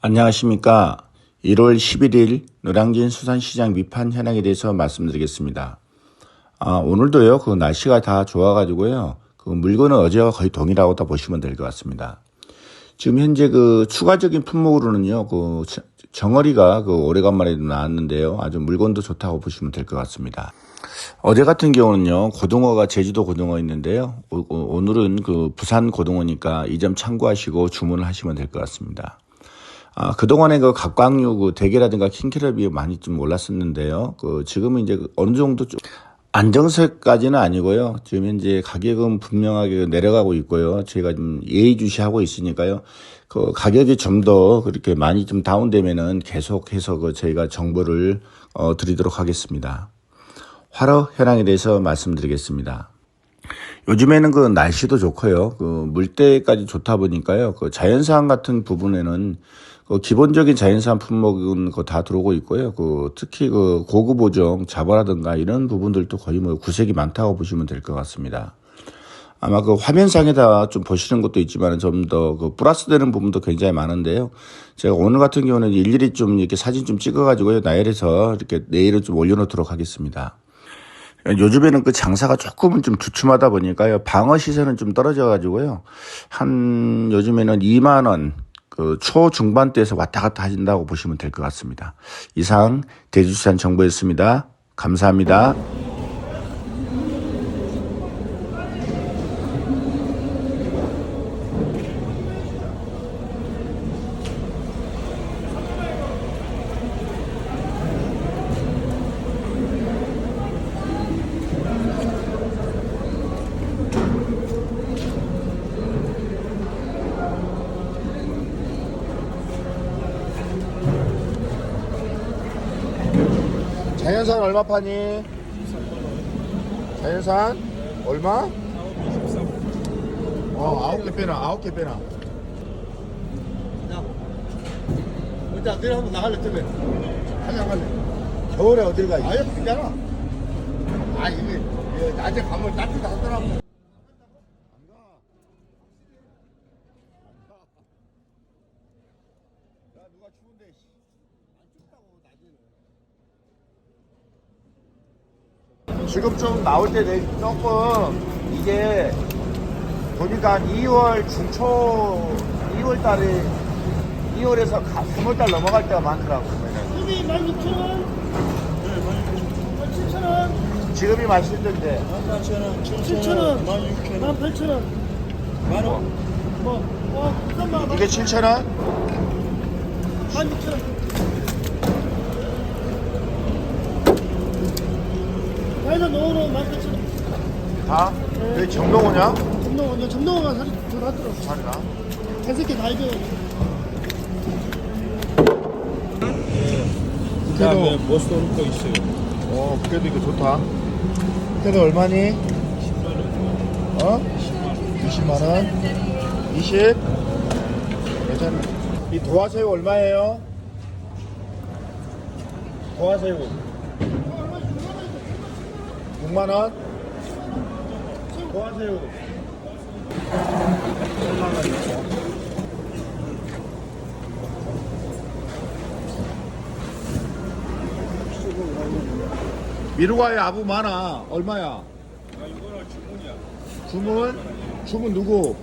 안녕하십니까. 1월 11일 노량진 수산시장 미판 현황에 대해서 말씀드리겠습니다. 아, 오늘도요, 그 날씨가 다 좋아가지고요, 그 물건은 어제와 거의 동일하고 다 보시면 될 것 같습니다. 지금 현재 그 추가적인 품목으로는요, 그 저- 정어리가 그 오래간만에 나왔는데요. 아주 물건도 좋다고 보시면 될 것 같습니다. 어제 같은 경우는요, 고등어가 제주도 고등어 있는데요. 오, 오- 오늘은 그 부산 고등어니까 이 점 참고하시고 주문을 하시면 될 것 같습니다. 아, 그동안에 그 각광류 그 대게라든가 킹크랩이 많이 좀 올랐었는데요. 그 지금은 이제 그 어느 정도 좀 안정세까지는 아니고요. 지금 현재 가격은 분명하게 내려가고 있고요. 저희가 좀 예의주시하고 있으니까요. 그 가격이 좀 더 그렇게 많이 좀 다운되면은 계속해서 그 저희가 정보를 어, 드리도록 하겠습니다. 화로 현황에 대해서 말씀드리겠습니다. 요즘에는 그 날씨도 좋고요. 그 물때까지 좋다 보니까요. 그 자연산 같은 부분에는 그 기본적인 자연산 품목은 그다 들어오고 있고요. 그 특히 그 고급 오종 자바라든가 이런 부분들도 거의 뭐 구색이 많다고 보시면 될 것 같습니다. 아마 그 화면상에다 좀 보시는 것도 있지만 좀 더 그 플러스 되는 부분도 굉장히 많은데요. 제가 오늘 같은 경우는 일일이 좀 이렇게 사진 좀 찍어가지고요. 나열해서 이렇게 내일은 좀 올려놓도록 하겠습니다. 요즘에는 그 장사가 조금은 좀 주춤하다 보니까요. 방어 시세는 좀 떨어져 가지고요. 한 요즘에는 2만 원, 그 초중반대에서 왔다 갔다 하신다고 보시면 될 것 같습니다. 이상 대주산 정보였습니다. 감사합니다. 자연산 얼마 파니? 자연산 얼마? 어 아홉 개 빼나 아홉 개 빼나. 일단 내일 한번 나갈래 때문에 가자 가자. 겨울에 어딜 가? 아예 그잖아 아 이게 낮에 가면 따뜻하더라고 지금 좀 나올 때 내- 조금 이게 보니까 한 2월 중초 2월 달에 2월에서 3월 달 넘어갈 때가 많더라고. 보면은. 여기 16,000원. 네, 17,000원. 지금이 맛있던데. 7,000원. 18,000원. 만 원 뭐, 어, 잠깐만. 이게 7,000원? 16,000원. 다이소 노으로 18,000원. 다? 왜 정동호냐? 점농원, 너 점농원가 살이 더 낫더라고. 잘나? 새끼 다 익어요. 그다음에 모스토는 또 있어요 어, 그래도 이거 좋다. 그래도 얼마니? 어? 20만 원. 20? 괜찮네. 이 도화새우 얼마예요? 도화새우. 6만 원? 도화새우. 8만 원이고. 미루가에 아부 많아. 얼마야? 아 이거는 주문이야 주문? 주문 누구?